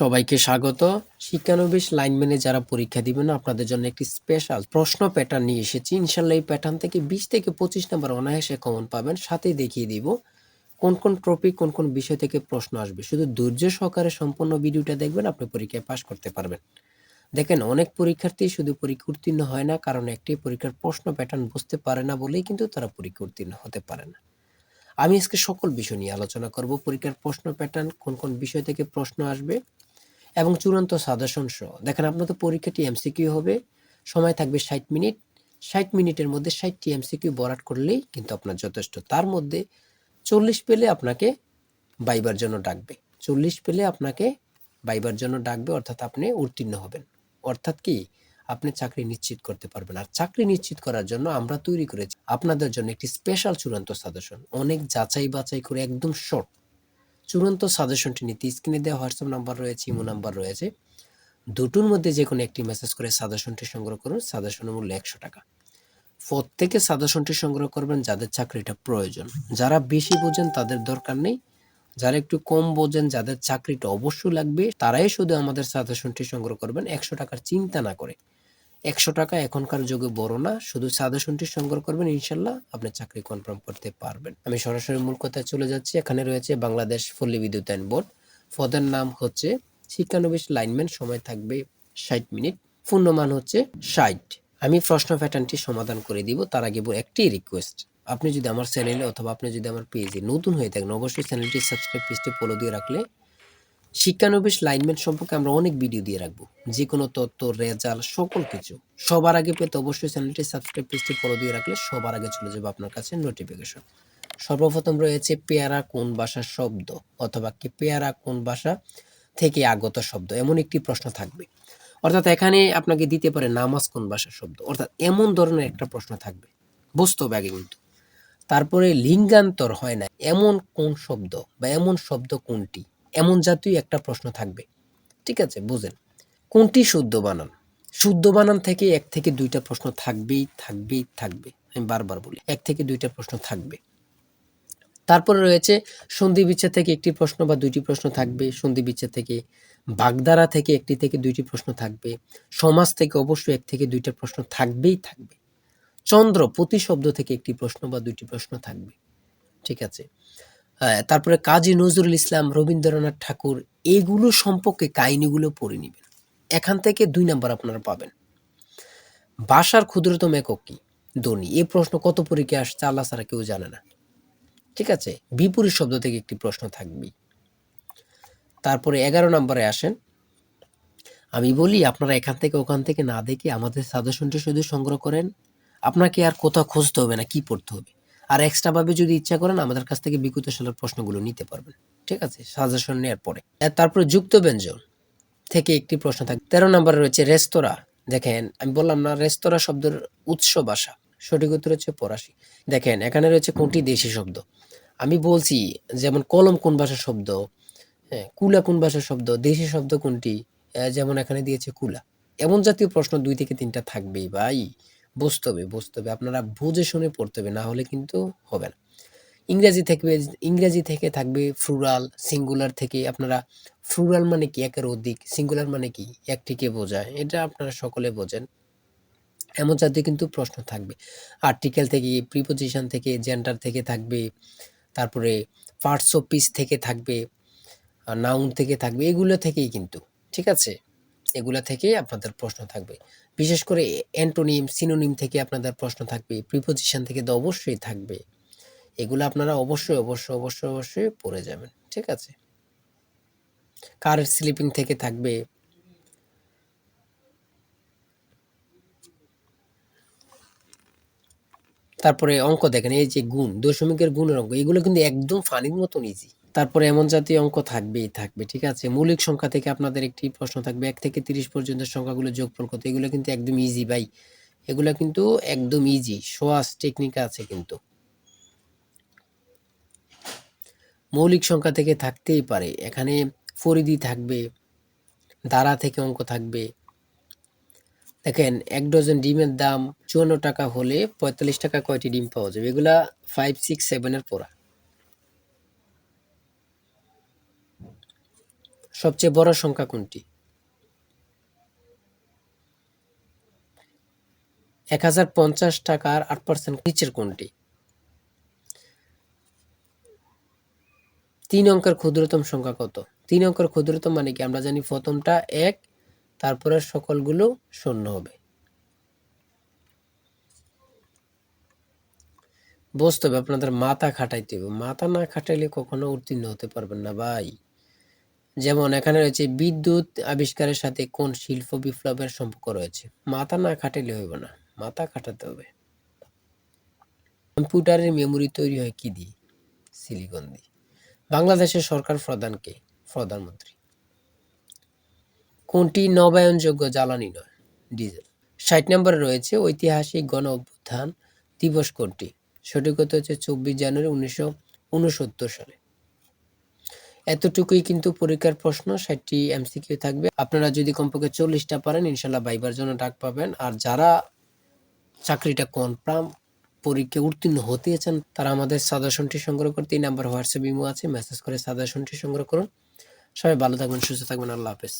সবাইকে স্বাগত। শিক্ষানবিশ লাইনম্যানে যারা পরীক্ষা দিবেন, আপনাদের জন্য একটি স্পেশাল প্রশ্ন প্যাটার্ন নিয়ে এসেছি। ইনশাল্লাহ এই প্যাটার্ন থেকে বিশ থেকে পঁচিশ নাম্বার অনায়াসে কমন পাবেন। সাথেই দেখিয়ে দিব কোন কোন টপিক কোন কোন বিষয় থেকে প্রশ্ন আসবে। শুধু ধৈর্য সহকারে সম্পূর্ণ ভিডিওটা দেখবেন, আপনি পরীক্ষায় পাশ করতে পারবেন। দেখেন, অনেক পরীক্ষার্থী শুধু পরীক্ষা উত্তীর্ণ হয় না, কারণ একটি পরীক্ষার প্রশ্ন প্যাটার্ন বুঝতে পারে না বলেই কিন্তু তারা পরীক্ষা উত্তীর্ণ হতে পারে না। আমি আজকে সকল বিষয় নিয়ে আলোচনা করব। পরীক্ষার প্রশ্ন প্যাটার্ন কোন কোন বিষয় থেকে প্রশ্ন আসবে এবং চূড়ান্ত সাজেশন সহ। দেখেন, আপনাদের পরীক্ষাটি এমসিকিউ হবে। সময় থাকবে ষাট মিনিট। ষাট মিনিটের মধ্যে ষাটটি এমসিকিউ বরাট করলেই কিন্তু আপনার যথেষ্ট। তার মধ্যে চল্লিশ পেলে আপনাকে বাইবার জন্য ডাকবে। চল্লিশ পেলে আপনাকে বাইবার জন্য ডাকবে, অর্থাৎ আপনি উত্তীর্ণ হবেন। অর্থাৎ কি? আপনি চাকরি নিশ্চিত করতে পারবেন। আর চাকরি নিশ্চিত করার জন্য আমরা তৈরি করেছি আপনাদের জন্য একটি স্পেশাল চূড়ান্ত সাজেশন। অনেক যাচাই বাছাই করে একদম শর্ট চূড়ান্ত সাজেশনটি নিতে স্ক্রিনে দেওয়া হোয়াটসঅ্যাপ নাম্বার রয়েছে ইমো নাম্বার রয়েছে। দুটোর মধ্যে যে কোনো একটি মেসেজ করে সাজেশনটি সংগ্রহ করুন সাজেশনের মূল্য একশো টাকা। প্রত্যেকে সাজেশনটি সংগ্রহ করবেন যাদের চাকরিটা প্রয়োজন। যারা বেশি বোঝেন তাদের দরকার নেই। যারা একটু কম বোঝেন, যাদের চাকরিটা অবশ্যই লাগবে, তারাই শুধু আমাদের সাজেশনটি সংগ্রহ করবেন, একশো টাকার চিন্তা না করে। একশো টাকা এখনকার যুগে বড় না, শুধু সাজেশনটি সংগ্রহ করবেন, ইনশাল্লাহ আপনি চাকরি কনফার্ম করতে পারবেন। আমি সরাসরি মূল কথায় চলে যাচ্ছি। এখানে রয়েছে বাংলাদেশ পল্লী বিদ্যুতায়ন বোর্ড। পদের নাম হচ্ছে শিক্ষানবিশ লাইনম্যান, সময় থাকবে ষাট মিনিট। পূর্ণমান হচ্ছে ষাট। আমি প্রশ্ন প্যাটার্নটি সমাধান করে দিব, তার আগে একটি রিকোয়েস্ট আপনি যদি আমার চ্যানেলে অথবা আপনি যদি আমার পেজে নতুন হয়ে থাকেন, অবশ্যই চ্যানেলটি সাবস্ক্রাইব পেজটি ফলো দিয়ে রাখলে শিক্ষানবিশ লাইনম্যান সম্পর্কে আমরা অনেক ভিডিও দিয়ে রাখব। যে কোনো তথ্য রেজাল্ট সকল কিছু। সবার আগে পেতে অবশ্যই চ্যানেলটি সাবস্ক্রাইব পেজটি ফলো দিয়ে রাখলে সবার আগে চলে যাবে আপনার কাছে নোটিফিকেশন সর্বপ্রথম রয়েছে পেয়ারা কোন ভাষার শব্দ অথবা কি পেয়ারা কোন ভাষা থেকে আগত শব্দ? এমন একটি প্রশ্ন থাকবে। অর্থাৎ এখানে আপনাকে দিতে পারে নামাজ কোন ভাষার শব্দ। অর্থাৎ এমন ধরনের একটা প্রশ্ন থাকবে। বুঝতে হবে আগে কিন্তু। তারপরে লিঙ্গান্তর হয় না। এমন কোন শব্দ বা এমন শব্দ কোনটি? এমন জাতীয় একটা প্রশ্ন থাকবে। ঠিক আছে বুঝেন কোনটি শুদ্ধ বানান? শুদ্ধ বানান থেকে এক থেকে দুইটা প্রশ্ন থাকবেই থাকবেই, থাকবে। আমি বারবার বলি, এক থেকে দুইটা প্রশ্ন থাকবে। তারপরে রয়েছে, সন্ধি বিচ্ছেদ থেকে একটি প্রশ্ন বা দুইটি প্রশ্ন থাকবে, সন্ধি বিচ্ছেদ থেকে বাগদারা থেকে একটি থেকে দুইটি প্রশ্ন থাকবে, সমাজ থেকে অবশ্যই এক থেকে দুইটা প্রশ্ন থাকবেই থাকবে, চন্দ্র প্রতি শব্দ থেকে একটি প্রশ্ন বা দুইটি প্রশ্ন থাকবে। ঠিক আছে? তারপরে কাজী নজরুল ইসলাম, রবীন্দ্রনাথ ঠাকুর, এগুলো সম্পর্কে কাহিনিগুলো পড়ে নেবেন। এখান থেকে দুই নাম্বার আপনারা পাবেন। ভাষার ক্ষুদ্রতম একক কি? ধ্বনি। এ প্রশ্ন কত পরীক্ষায় আসছে আল্লাহ ছাড়া কেউ জানে না। ঠিক আছে? বিপরীত শব্দ থেকে একটি প্রশ্ন থাকবেই তারপরে এগারো নম্বরে আসেন। আমি বলি, আপনারা এখান থেকে ওখান থেকে না দেখে আমাদের সাজেশনটি শুধু সংগ্রহ করেন। আপনাকে আর কোথাও খুঁজতে হবে না, কি পড়তে হবে? আর এক্সট্রা ভাবে যদি ইচ্ছা করেন, আমাদের কাছ থেকে বিকুত সালের প্রশ্নগুলো নিতে পারবেন। ঠিক আছে? সাজেশন নেওয়ার পরে। তারপরে যুক্ত ব্যঞ্জন থেকে একটি প্রশ্ন থাকে তেরো নম্বরে রয়েছে রেস্তোরাঁ। দেখেন, আমি বললাম না, রেস্তোরাঁ শব্দের উৎস ভাষা। সঠিক উত্তর হচ্ছে ফরাসি। দেখেন, এখানে রয়েছে কোনটি দেশি শব্দ? আমি বলছি, যেমন কলম কোন ভাষার শব্দ? হ্যাঁ কুলা কোন ভাষার শব্দ? দেশি শব্দ কোনটি? যেমন এখানে দিয়েছে কুলা। এমন জাতীয় প্রশ্ন দুই থেকে তিনটা থাকবেই ভাই। বুঝতে হবে বুঝতে হবে। আপনারা বুঝে শুনে পড়তে হবে, না হলে কিন্তু হবে না। ইংরেজি থেকে ইংরেজি থেকে থাকবে ফ্লুরাল সিঙ্গুলার থেকে। আপনারা ফ্লুরাল মানে কি? একের অধিক। সিঙ্গুলার মানে কি? একটিকে বোঝায়। এটা আপনারা সকলে বোঝেন। এমন জাতীয় কিন্তু প্রশ্ন থাকবে। আর্টিকেল থেকে প্রিপোজিশন থেকে জেন্ডার থেকে থাকবে। তারপরে পার্টস অফ পিস থেকে থাকবে। নাউন থেকে থাকবে। এগুলো থেকেই কিন্তু। ঠিক আছে? এগুলো থেকেই আপনাদের প্রশ্ন থাকবে। বিশেষ করে অ্যান্টোনিম, সিনোনিম থেকে আপনাদের প্রশ্ন থাকবে, প্রিপোজিশন থেকে তো অবশ্যই থাকবে। এগুলো আপনারা অবশ্যই অবশ্যই অবশ্যই অবশ্যই পড়ে যাবেন, ঠিক আছে? কার স্লিপিং থেকে থাকবে? তারপরে অঙ্ক দেখেন, এই যে গুণ, দশমিকের গুণের অঙ্ক, এগুলো কিন্তু একদম ফানির মতন ইজি তারপরে এমন জাতীয় অঙ্ক থাকবেই, থাকবে, ঠিক আছে? মৌলিক সংখ্যা থেকে আপনাদের একটি প্রশ্ন থাকবে, এক থেকে তিরিশ পর্যন্ত সংখ্যাগুলো যোগফল কত? এগুলো কিন্তু একদম ইজি ভাই। এগুলো কিন্তু একদম ইজি সোয়াস টেকনিক আছে কিন্তু। মৌলিক সংখ্যা থেকে থাকতেই পারে। এখানে ফরিদি থাকবে দ্বারা থেকে অঙ্ক থাকবে। দেখেন, এক ডজন ডিমের দাম চুয়ান্ন টাকা হলে পঁয়তাল্লিশ টাকা কয়টি ডিম পাওয়া যাবে? এগুলা ফাইভ সিক্স সেভেনের পড়া। সবচেয়ে বড় সংখ্যা কোনটি? এক হাজার পঞ্চাশ টাকার আট পার্সেন্ট নিচের কোনটি? তিন অঙ্কের ক্ষুদ্রতম সংখ্যা কত? তিন অঙ্কের ক্ষুদ্রতম মানে কি? আমরা জানি প্রথমটা এক, তারপরে সকলগুলো শূন্য হবে। বুঝতে হবে, আপনাদের মাথা খাটাইতে হবে। মাথা না খাটাইলে কখনো উত্তীর্ণ হতে পারবেন না, ভাই। যেমন এখানে রয়েছে বিদ্যুৎ আবিষ্কারের সাথে কোন শিল্প বিপ্লবের সম্পর্ক রয়েছে? মাথা না খাটাইলে হইব না, মাথা খাটাতে হবে। কম্পিউটারের মেমরি তৈরি হয় কি দিয়ে? সিলিকন দিয়ে। বাংলাদেশের সরকার প্রধানকে প্রধানমন্ত্রী। কোনটি নবায়নযোগ্য জ্বালানি নয়? ডিজেল। ষাট নম্বরে রয়েছে ঐতিহাসিক গণ অভ্যুত্থান দিবস কোনটি? সঠিক হচ্ছে চব্বিশ জানুয়ারি উনিশশো উনসত্তর সালে। এতটুকুই কিন্তু পরীক্ষার প্রশ্ন, ষাটটি এমসিকিউ থাকবে। আপনারা যদি কমপক্ষে চল্লিশটা পারেন ইনশাল্লাহ বাইবার জন্য ডাক পাবেন। আর যারা চাকরিটা কনফার্ম পরীক্ষা উত্তীর্ণ হতে চান, তারা আমাদের সাজেশনটি সংগ্রহ করতে এই নাম্বার হোয়াটসঅ্যাপ, ইমো আছে, মেসেজ করে সাজেশনটি সংগ্রহ করুন। সবাই ভালো থাকবেন, সুস্থ থাকবেন, আল্লাহ হাফেজ।